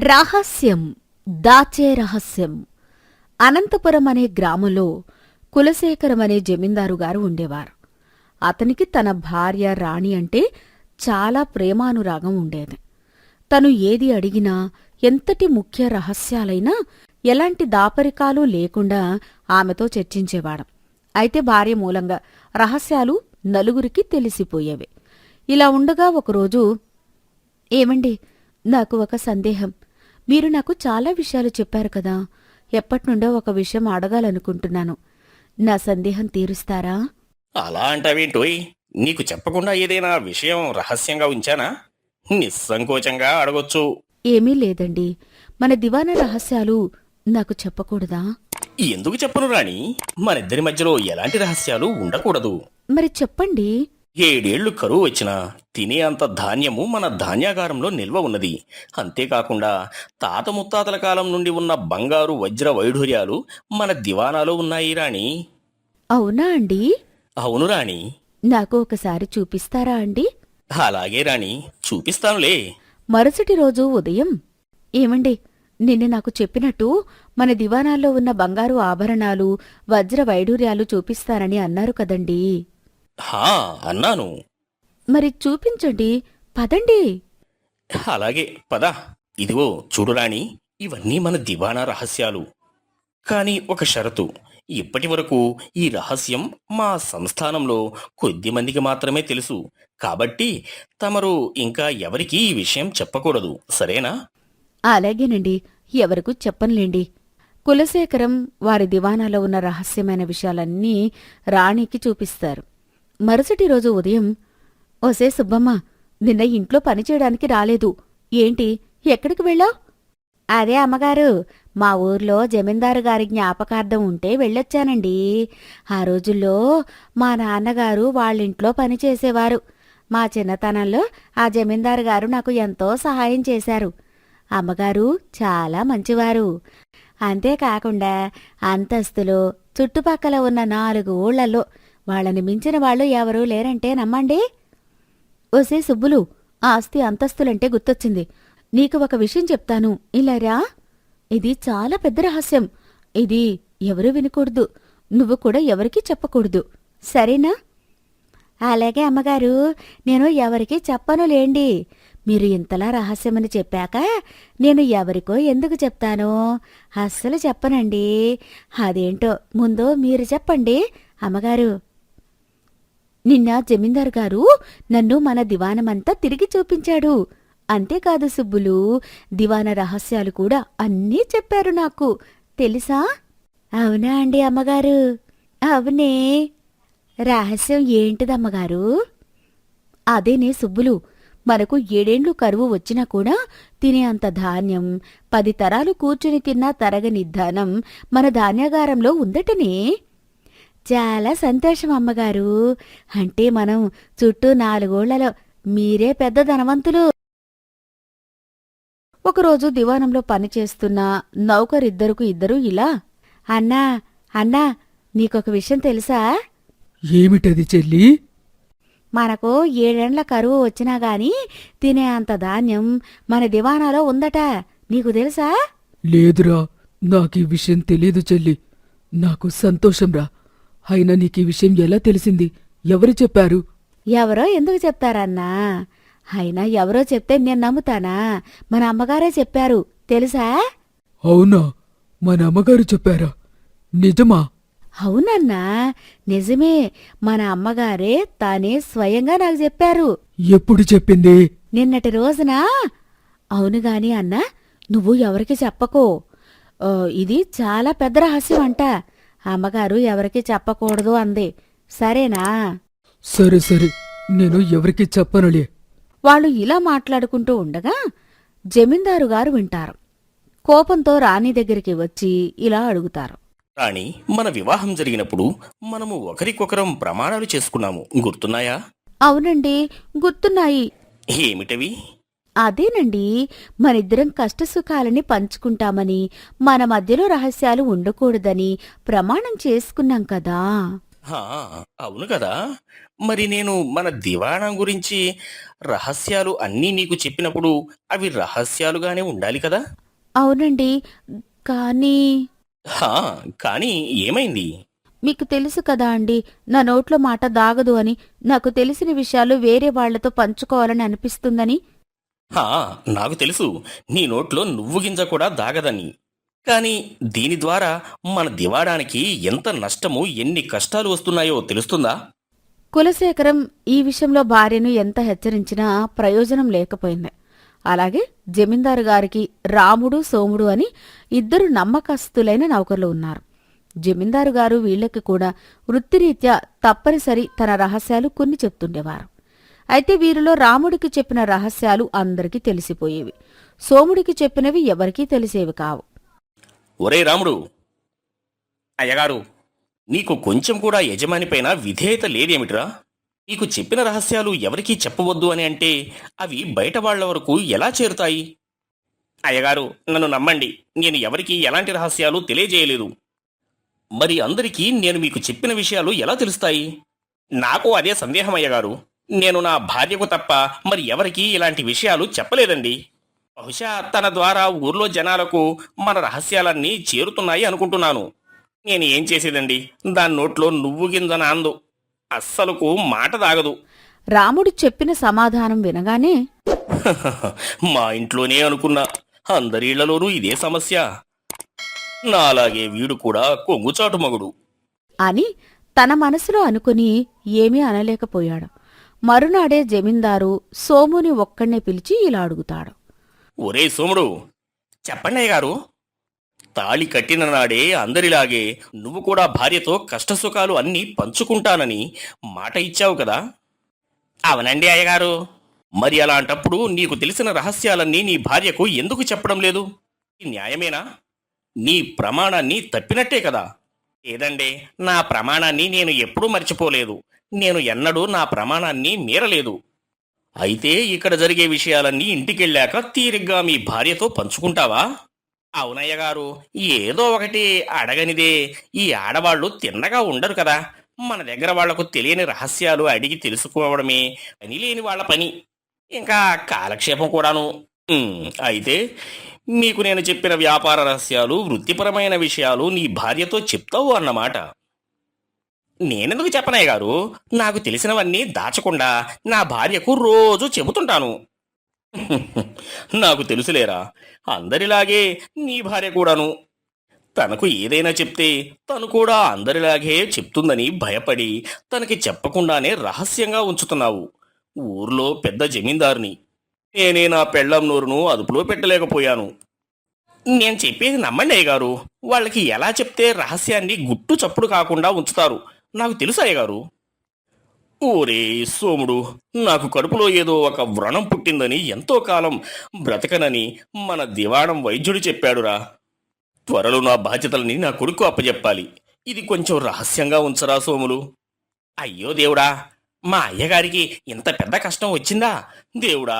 రహస్యం దాచే రహస్యం. అనంతపురం అనే గ్రామంలో కులశేఖరం అనే జమీందారు గారు ఉండేవారు. అతనికి తన భార్య రాణి అంటే చాలా ప్రేమానురాగం ఉండేది. తను ఏది అడిగినా ఎంతటి ముఖ్య రహస్యాలైనా ఎలాంటి దాపరికాలు లేకుండా ఆమెతో చర్చించేవాడు. అయితే భార్య మూలంగా రహస్యాలు నలుగురికి తెలిసిపోయేవి. ఇలా ఉండగా ఒకరోజు ఏమండి నాకు ఒక సందేహం. మీరు నాకు చాలా విషయాలు చెప్పారు కదా. ఎప్పటినుండో ఒక విషయం అడగాలనుకుంటున్నాను. నా సందేహం తీరుస్తారా? అలా అంటావేంటోయ్? నీకు చెప్పకుండా ఏదైనా విషయం రహస్యంగా ఉంచానా? నిస్సంకోచంగా అడగొచ్చు. ఏమీ లేదండి. మన దివానా రహస్యాలు నాకు చెప్పకూడదా? ఎందుకు చెప్పను రాణి? మనిద్దరి మధ్యలో ఎలాంటి రహస్యాలు ఉండకూడదు. మరి చెప్పండి. ఏడేళ్ళు కరువు వచ్చినా తినే అంత ధాన్యము మన ధాన్యాగారంలో నిల్వ ఉన్నది. అంతేకాకుండా తాత ముత్తాతల కాలం నుండి ఉన్న బంగారు వజ్ర వైఢూర్యాలు మన దివానాలో ఉన్నాయి రాణి. అవునా అండి? అవును రాణి. నాకు ఒకసారి చూపిస్తారా అండి? అలాగే రాణి చూపిస్తానులే. మరుసటి రోజు ఉదయం. ఏమండి నిన్న నాకు చెప్పినట్టు మన దివానాల్లో ఉన్న బంగారు ఆభరణాలు వజ్ర వైడూర్యాలు చూపిస్తారని అన్నారు కదండీ. హా అన్నాను. మరి చూపించండి పదండి. అలాగే పద. ఇదిగో చూడు రాణి ఇవన్నీ మన దివానా రహస్యాలు. కానీ ఒక షరతు. ఇప్పటి వరకు ఈ రహస్యం మా సంస్థానంలో కొద్ది మందికి మాత్రమే తెలుసు. కాబట్టి తమరు ఇంకా ఎవరికీ ఈ విషయం చెప్పకూడదు. సరేనా? అలాగేనండి. ఎవరికూ చెప్పనులేండి. కులశేఖరం వారి దివానాలో ఉన్న రహస్యమైన విషయాలన్నీ రాణికి చూపిస్తారు. మరుసటి రోజు ఉదయం ఒసే సుబ్బమ్మ నిన్న ఇంట్లో పనిచేయడానికి రాలేదు. ఏంటి? ఎక్కడికి వెళ్ళావు అదే అమ్మగారు మా ఊర్లో జమీందారు గారి జ్ఞాపకార్థం ఉంటే వెళ్ళొచ్చానండి. ఆ రోజుల్లో మా నాన్నగారు వాళ్ళింట్లో పనిచేసేవారు మా చిన్నతనంలో ఆ జమీందారు గారు నాకు ఎంతో సహాయం చేశారు. అమ్మగారు చాలా మంచివారు. అంతేకాకుండా అంతస్తులో చుట్టుపక్కల ఉన్న నాలుగు ఊళ్ళలో వాళ్ళని మించిన వాళ్ళు ఎవరూ లేరంటే నమ్మండి? ఓసే సుబ్బులు ఆస్తి అంతస్తులంటే గుర్తొచ్చింది. నీకు ఒక విషయం చెప్తాను ఇలారా ఇది చాలా పెద్ద రహస్యం. ఇది ఎవరూ వినకూడదు. నువ్వు కూడా ఎవరికీ చెప్పకూడదు. సరేనా? అలాగే అమ్మగారు నేను ఎవరికీ చెప్పను లేండి. మీరు ఇంతలా రహస్యమని చెప్పాక నేను ఎవరికో ఎందుకు చెప్తాను అస్సలు చెప్పనండి. అదేంటో ముందు మీరు చెప్పండి అమ్మగారు. నిన్న జమీందారు గారు నన్ను మన దివానమంతా తిరిగి చూపించాడు. అంతేకాదు సుబ్బులు దివాన రహస్యాలు కూడా అన్నీ చెప్పారు నాకు. తెలుసా? అవునా అండి అమ్మగారు? అవునే. రహస్యం ఏంటిదమ్మగారు అదేనే సుబ్బులు మనకు ఏడేండ్లు కరువు వచ్చినా కూడా తినే అంత ధాన్యం పది తరాలు కూర్చుని తిన్నా తరగని ధనం మన ధాన్యాగారంలో ఉందటనే. చాలా సంతోషం అమ్మగారు. అంటే మనం చుట్టూ నాలుగోళ్ళలో మీరే పెద్ద ధనవంతులు. ఒకరోజు దివానంలో పనిచేస్తున్న నౌకరిద్దరుకు ఇద్దరు ఇలా అన్నా అన్నా నీకొక విషయం తెలుసా? ఏమిటది చెల్లి? మనకు ఏడేండ్ల కరువు వచ్చినా గాని తినే అంత ధాన్యం మన దివానాలో ఉందట. నీకు తెలుసా? లేదురా నాకీ విషయం తెలీదు చెల్లి. నాకు సంతోషంరా. అయినా నీకీ విషయం ఎలా తెలిసింది? ఎవరు చెప్పారు? ఎవరో ఎందుకు చెప్తారన్నా? అయినా ఎవరో చెప్తే నేను నమ్ముతానా? మన అమ్మగారే చెప్పారు. తెలుసా? అవునా? మన అమ్మగారు చెప్పారా? నిజమా? అవునన్నా. నిజమే. మన అమ్మగారే తానే స్వయంగా నాకు చెప్పారు. ఎప్పుడు చెప్పింది? నిన్నటి రోజున? అవును గాని అన్నా నువ్వు ఎవరికి చెప్పకో. ఇది చాలా పెద్ద రహస్యం అంట అమ్మగారు ఎవరికి చెప్పకూడదు అంది. సరేనా? సరే సరే. నేను ఎవరికి చెప్పనులే. వాళ్ళు ఇలా మాట్లాడుకుంటూ ఉండగా జమీందారు గారు వింటారు. కోపంతో రాణి దగ్గరికి వచ్చి ఇలా అడుగుతారు. రాణి మన వివాహం జరిగినప్పుడు మనము ఒకరికొకరం ప్రమాణాలు చేసుకున్నాము. గుర్తున్నాయా? అవునండి గుర్తున్నాయి. ఏమిటవి? అదేనండి మనిద్దరం కష్టసుఖాలని పంచుకుంటామని మన మధ్యలో రహస్యాలు ఉండకూడదని ప్రమాణం చేసుకున్నాం కదా. అవును కదా. మరి నేను మన దివాణం గురించి రహస్యాలు అన్నీ నీకు చెప్పినప్పుడు అవి రహస్యాలుగానే ఉండాలి కదా? అవునండి కానీ హా, కానీ ఏమైంది? మీకు తెలుసు కదా అండి నా నోట్లో మాట దాగదు అని నాకు తెలిసిన విషయాలు వేరే వాళ్ళతో పంచుకోవాలని అనిపిస్తుందని హా, నాకు తెలుసు. నీ నోట్లో నువ్వు గింజ కూడా దాగదని. కానీ దీని ద్వారా మన దివాడానికి ఎంత నష్టము ఎన్ని కష్టాలు వస్తున్నాయో తెలుస్తుందా? కులశేఖరం ఈ విషయంలో భార్యను ఎంత హెచ్చరించినా ప్రయోజనం లేకపోయింది. అలాగే జమీందారు గారికి రాముడు సోముడు అని ఇద్దరు నమ్మకస్తులైన నౌకర్లు ఉన్నారు. జమీందారు గారు వీళ్ళకి కూడా వృత్తిరీత్యా తప్పనిసరి తన రహస్యాలు కొన్ని చెప్తుండేవారు. అయితే వీరిలో రాముడికి చెప్పిన రహస్యాలు అందరికీ తెలిసిపోయేవి. సోముడికి చెప్పినవి ఎవరికీ తెలిసేవి కావు. ఒరే రాముడు! అయ్యగారు నీకు కొంచెం కూడా యజమానిపైన విధేయత లేదేమిట్రా? నీకు చెప్పిన రహస్యాలు ఎవరికీ చెప్పవద్దు అని అంటే అవి బయట వాళ్ళ వరకు ఎలా చేరుతాయి? అయ్యగారు నన్ను నమ్మండి. నేను ఎవరికీ ఎలాంటి రహస్యాలు తెలియజేయలేదు. మరి అందరికీ నేను మీకు చెప్పిన విషయాలు ఎలా తెలుస్తాయి? నాకు అదే సందేహం అయ్యగారు. నేను నా భార్యకు తప్ప మరి ఎవరికీ ఇలాంటి విషయాలు చెప్పలేదండి. బహుశా తన ద్వారా ఊర్లో జనాలకు మన రహస్యాలన్నీ చేరుతున్నాయి అనుకుంటున్నాను. నేను ఏం చేసేదండి? దాని నోట్లో నువ్వు గింజన అందు అస్సలకు మాట దాగదు. రాముడు చెప్పిన సమాధానం వినగానే మా ఇంట్లోనే అనుకున్నా. అందరి ఇళ్ళలోనూ ఇదే సమస్య. నాలాగే వీడు కూడా కొంగుచాటు మగుడు. అని తన మనసులో అనుకుని ఏమీ అనలేకపోయాడు. మరునాడే జమీందారు సోముని ఒక్కడినే పిలిచి ఇలా అడుగుతాడు. ఒరే సోముడు చెప్పండి గారు తాళి కట్టిన నాడే అందరిలాగే నువ్వు కూడా భార్యతో కష్టసుఖాలు అన్నీ పంచుకుంటానని మాట ఇచ్చావు కదా. అవునండి అయ్యగారు మరి అలాంటప్పుడు నీకు తెలిసిన రహస్యాలన్నీ నీ భార్యకు ఎందుకు చెప్పడం లేదు? న్యాయమేనా? నీ ప్రమాణాన్ని తప్పినట్టే కదా. ఏదండే? నా ప్రమాణాన్ని నేను ఎప్పుడూ మర్చిపోలేదు. నేను ఎన్నడూ నా ప్రమాణాన్ని మీరలేదు. అయితే ఇక్కడ జరిగే విషయాలన్నీ ఇంటికెళ్ళాక తీరిగ్గా మీ భార్యతో పంచుకుంటావా? అవునయ్య గారు ఏదో ఒకటి అడగనిదే. ఈ ఆడవాళ్ళు తిన్నగా ఉండరు కదా. మన దగ్గర వాళ్ళకు తెలియని రహస్యాలు అడిగి తెలుసుకోవడమే పని లేని వాళ్ళ పని. ఇంకా కాలక్షేపం కూడాను. అయితే మీకు నేను చెప్పిన వ్యాపార రహస్యాలు వృత్తిపరమైన విషయాలు నీ భార్యతో చెప్తావు అన్నమాట. నేనెందుకు చెప్పనయ్య గారు? నాకు తెలిసినవన్నీ దాచకుండా నా భార్యకు రోజు చెబుతుంటాను. నాకు తెలుసులేరా అందరిలాగే నీ భార్య కూడాను. తనకు ఏదైనా చెప్తే తను కూడా అందరిలాగే చెప్తుందని భయపడి తనకి చెప్పకుండానే రహస్యంగా ఉంచుతున్నావు. ఊర్లో పెద్ద జమీందారుని. నేనే నా పెళ్ళం నోరును అదుపులో పెట్టలేకపోయాను. నేను చెప్పేది నమ్మండి గారు. వాళ్ళకి ఎలా చెప్తే రహస్యాన్ని గుట్టు చప్పుడు కాకుండా ఉంచుతారు. నాకు తెలుసు అయ్యగారు? ఓరే సోముడు నాకు కడుపులో ఏదో ఒక వ్రణం పుట్టిందని ఎంతో కాలం బ్రతకనని మన దివాణం వైద్యుడు చెప్పాడురా. త్వరలో నా బాధ్యతలని నా కొడుకు అప్పచెప్పాలి ఇది కొంచెం రహస్యంగా ఉంచరా సోములు? అయ్యో దేవుడా మా అయ్యగారికి ఇంత పెద్ద కష్టం వచ్చిందా? దేవుడా!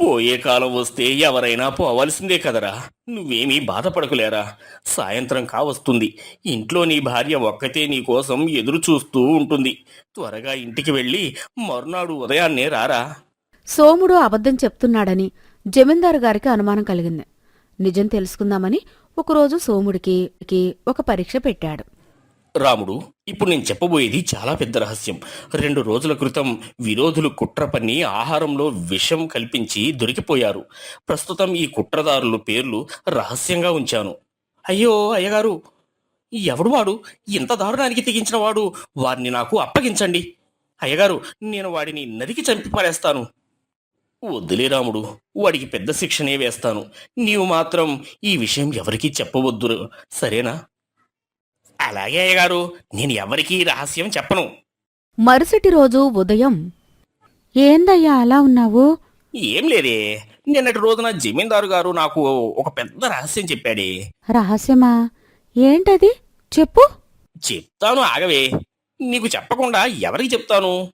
పోయే కాలం వస్తే ఎవరైనా పోవాల్సిందే కదరా. నువ్వేమీ బాధపడకులేరా. సాయంత్రం కావస్తుంది. ఇంట్లో నీ భార్య ఒక్కతే నీకోసం ఎదురు చూస్తూ ఉంటుంది. త్వరగా ఇంటికి వెళ్ళి మరునాడు ఉదయాన్నే రారా. సోముడు అబద్ధం చెప్తున్నాడని జమీందారు గారికి అనుమానం కలిగింది. నిజం తెలుసుకుందామని ఒకరోజు సోముడికి ఒక పరీక్ష పెట్టాడు. రాముడు ఇప్పుడు నేను చెప్పబోయేది చాలా పెద్ద రహస్యం. రెండు రోజుల క్రితం విరోధులు కుట్ర పన్ని ఆహారంలో విషం కల్పించి దొరికిపోయారు. ప్రస్తుతం ఈ కుట్రదారుల పేర్లు రహస్యంగా ఉంచాను. అయ్యో అయ్యగారు ఎవడు వాడు? ఇంత దారుణానికి తెగించిన వాడు వారిని నాకు అప్పగించండి. అయ్యగారు నేను వాడిని నరికి చంపి పారేస్తాను. వద్దులే రాముడు వాడికి పెద్ద శిక్షనే వేస్తాను. నీవు మాత్రం ఈ విషయం ఎవరికీ చెప్పవద్దు సరేనా? అలాగే అయ్యగారు నేను ఎవరికీ రహస్యం చెప్పను. మరుసటి రోజు ఉదయం ఏందయ్యా అలా ఉన్నావు? ఏం లేదే నిన్నటి రోజున జమీందారు గారు నాకు ఒక పెద్ద రహస్యం చెప్పాడే. రహస్యమా? ఏంటది? చెప్పు. చెప్తాను ఆగవే నీకు చెప్పకుండా ఎవరికి చెప్తాను?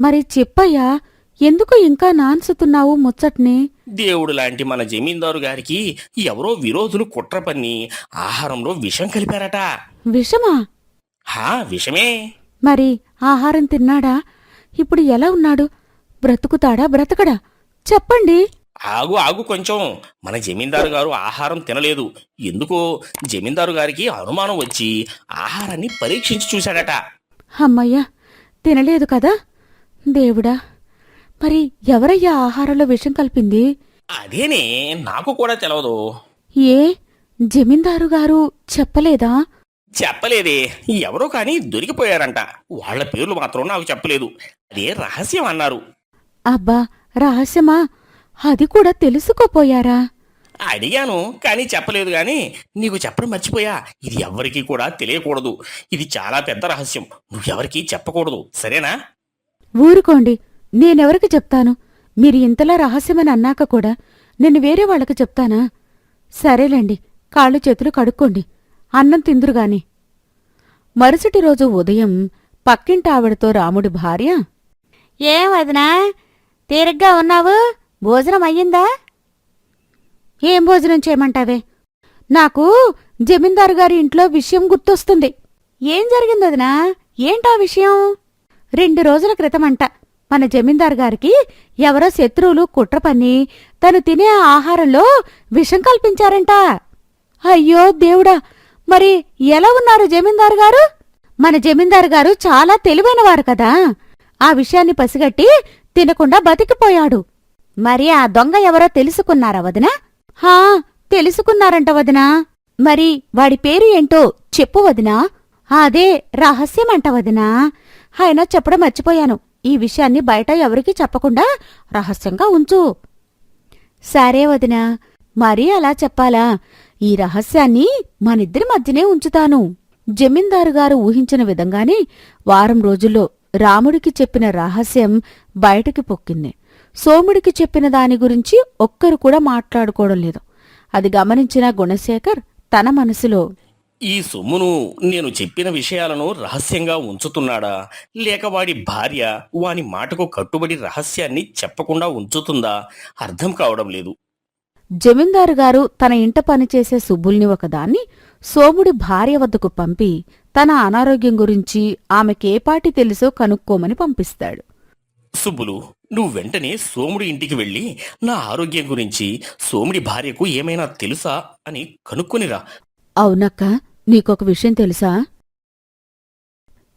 మరి చెప్పయ్యా ఎందుకు ఇంకా నాన్సుతున్నావు ముచ్చట్ని? దేవుడు లాంటి మన జమీందారు గారికి ఎవరో విరోధులు కుట్ర పన్ని ఆహారంలో విషం కలిపారట. విషమా? హా విషమే. మరి ఆహారం తిన్నాడా? ఇప్పుడు ఎలా ఉన్నాడు? బ్రతుకుతాడా బ్రతకడా? చెప్పండి. ఆగు ఆగు కొంచెం. మన జమీందారు గారు ఆహారం తినలేదు. ఎందుకో జమీందారు గారికి అనుమానం వచ్చి ఆహారాన్ని పరీక్షించి చూశాడట. అమ్మయ్యా తినలేదు కదా? దేవుడా మరి ఎవరయ్యా ఆహారంలో విషం కలిపింది? అదేనే నాకు కూడా తెలవదు. ఏ జమీందారు గారు చెప్పలేదా? చెప్పలేదే. ఎవరో కానీ దొరికిపోయారంట. వాళ్ళ పేర్లు మాత్రం నాకు చెప్పలేదు. అదే రహస్యం అన్నారు. అబ్బా రహస్యమా? అది కూడా తెలుసుకోపోయారా? అడిగాను కానీ చెప్పలేదు గాని నీకు చెప్పడం మర్చిపోయా? ఇది ఎవరికీ కూడా తెలియకూడదు. ఇది చాలా పెద్ద రహస్యం. నువ్వెవరికీ చెప్పకూడదు. సరేనా? ఊరుకోండి. నేనెవరికి చెప్తాను? మీరు ఇంతలా రహస్యమని అన్నాక కూడా నేను వేరే వాళ్ళకి చెప్తానా? సరేలేండి. కాళ్ళు చేతులు కడుక్కోండి. అన్నం తిందురుగాని మరుసటి రోజు ఉదయం పక్కింటి ఆవిడతో రాముడి భార్య ఏం వదినా తీరిగ్గా ఉన్నావు? భోజనం అయ్యిందా? ఏం భోజనం చేయమంటావే? నాకు జమీందారు గారి ఇంట్లో విషయం గుర్తొస్తుంది. ఏం జరిగింది వదినా? ఏంటా విషయం? రెండు రోజుల క్రితమంట. మన జమీందారు గారికి ఎవరో శత్రువులు కుట్ర పన్ని తను తినే ఆహారంలో విషం కల్పించారంట. అయ్యో దేవుడా! మరి ఎలా ఉన్నారు జమీందారు గారు? మన జమీందారు గారు చాలా తెలివైనవారు కదా. ఆ విషయాన్ని పసిగట్టి తినకుండా బతికిపోయాడు. మరి ఆ దొంగ ఎవరో తెలుసుకున్నారా వదినా? హా తెలుసుకున్నారంట వదినా. మరి వాడి పేరు ఏంటో చెప్పు వదినా. అదే రహస్యమంట వదినా. ఆయన చెప్పడం మర్చిపోయాను. ఈ విషయాన్ని బయట ఎవరికీ చెప్పకుండా రహస్యంగా ఉంచు. సరే వదినా మరీ అలా చెప్పాలా? ఈ రహస్యాన్ని మనిద్దరి మధ్యనే ఉంచుతాను. జమీందారు గారు ఊహించిన విధంగానే వారం రోజుల్లో రాముడికి చెప్పిన రహస్యం బయటకి పొక్కింది. సోముడికి చెప్పిన దాని గురించి ఒక్కరు కూడా మాట్లాడుకోవడం లేదు. అది గమనించిన గుణశేఖర్ తన మనసులో ఈ సొమ్మును నేను చెప్పిన విషయాలను రహస్యంగా ఉంచుతున్నాడా? లేక వాడి భార్య వాని మాటకు కట్టుబడి రహస్యాన్ని చెప్పకుండా ఉంచుతుందా? అర్థం కావడం లేదు. జమీందారు గారు తన ఇంట పనిచేసే సుబ్బుల్ని ఒకదాన్ని సోముడి భార్య వద్దకు పంపి తన అనారోగ్యం గురించి ఆమెకేపాటి తెలుసో కనుక్కోమని పంపిస్తాడు. సుబ్బులు నువ్వు వెంటనే సోముడి ఇంటికి వెళ్ళి నా ఆరోగ్యం గురించి సోముడి భార్యకు ఏమైనా తెలుసా అని కనుక్కొనిరా. అవునక్క నీకొక విషయం తెలుసా?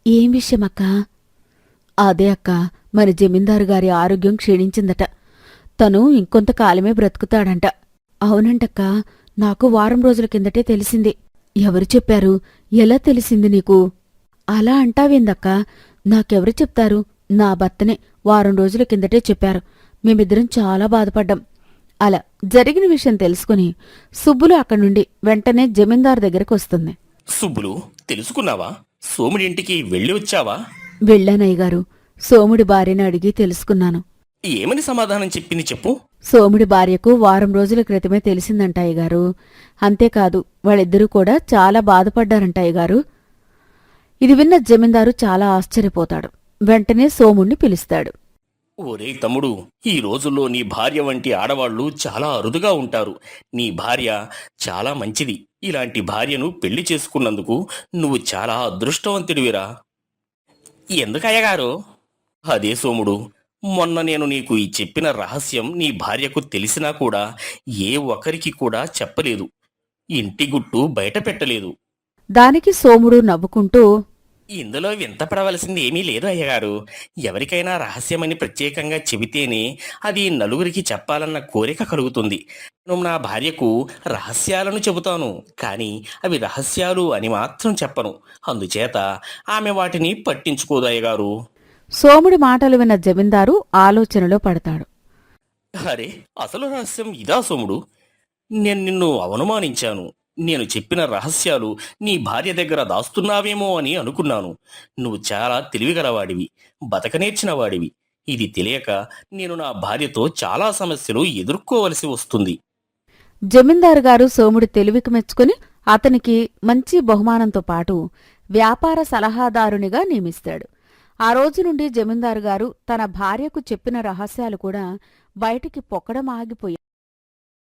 ఏం విషయమక్కా? అదే అక్క మన జమీందారు గారి ఆరోగ్యం క్షీణించిందట. తను ఇంకొంతకాలమే బ్రతుకుతాడంట. అవునంటక్కా నాకు వారం రోజుల కిందటే తెలిసింది. ఎవరు చెప్పారు? ఎలా తెలిసింది నీకు? అలా అంటావేందక్కా? నాకెవరు చెప్తారు? నా భర్తనే వారం రోజుల కిందటే చెప్పారు. మేమిద్దరం చాలా బాధపడ్డాం. అలా జరిగిన విషయం తెలుసుకుని సుబ్బులు అక్కడి నుండి వెంటనే జమీందారు దగ్గరకు వస్తుంది. సుబ్బులు తెలుసుకున్నావా? సోముడి ఇంటికి వెళ్ళి వచ్చావా? వెళ్ళానయ్య గారు. సోముడి భార్యని అడిగి తెలుసుకున్నాను. ఏమని సమాధానం చెప్పింది చెప్పు? సోముడి భార్యకు వారం రోజుల క్రితమే తెలిసిందంట అయ్యగారు. అంతేకాదు వాళ్ళిద్దరూ కూడా చాలా బాధపడ్డారంట అయ్యగారు. ఇది విన్న జమీందారు చాలా ఆశ్చర్యపోతాడు. వెంటనే సోముణ్ణి పిలుస్తాడు. ఒరే తమ్ముడు ఈ రోజుల్లో నీ భార్య వంటి ఆడవాళ్ళు చాలా అరుదుగా ఉంటారు. నీ భార్య చాలా మంచిది. ఇలాంటి భార్యను పెళ్ళి చేసుకున్నందుకు నువ్వు చాలా అదృష్టవంతుడివిరా. ఎందుకయ్యగారు? అదే సోముడు మొన్న నేను నీకు ఈ చెప్పిన రహస్యం నీ భార్యకు తెలిసినా కూడా ఏ ఒక్కరికి కూడా చెప్పలేదు. ఇంటి గుట్టు బయట పెట్టలేదు. దానికి సోముడు నవ్వుకుంటూ ఇందులో వింతపడవలసింది ఏమీ లేదు అయ్యగారు. ఎవరికైనా రహస్యమని ప్రత్యేకంగా చెబితేనే అది నలుగురికి చెప్పాలన్న కోరిక కలుగుతుంది. నేను నా భార్యకు రహస్యాలను చెబుతాను కానీ అవి రహస్యాలు అని మాత్రం చెప్పను. అందుచేత ఆమె వాటిని పట్టించుకోదు అయ్యగారు. సోముడి మాటలు విన్న జమీందారు ఆలోచనలో పడతాడు. అరే అసలు రహస్యం ఇదా సోముడు? నేను నిన్ను అవనుమానించాను నేను చెప్పిన రహస్యాలు నీ భార్య దగ్గర దాస్తున్నావేమో అని అనుకున్నాను. నువ్వు చాలా తెలివిగలవాడివి బతకనేర్చిన వాడివి ఇది తెలియక నేను నా భార్యతో చాలా సమస్యలు ఎదుర్కోవలసి వస్తుంది. జమీందారు గారు సోముడి తెలివికి మెచ్చుకుని అతనికి మంచి బహుమానంతో పాటు వ్యాపార సలహాదారునిగా నియమిస్తాడు. ఆ రోజు నుండి జమీందారు గారు తన భార్యకు చెప్పిన రహస్యాలు కూడా బయటికి పొక్కడం ఆగిపోయాయి.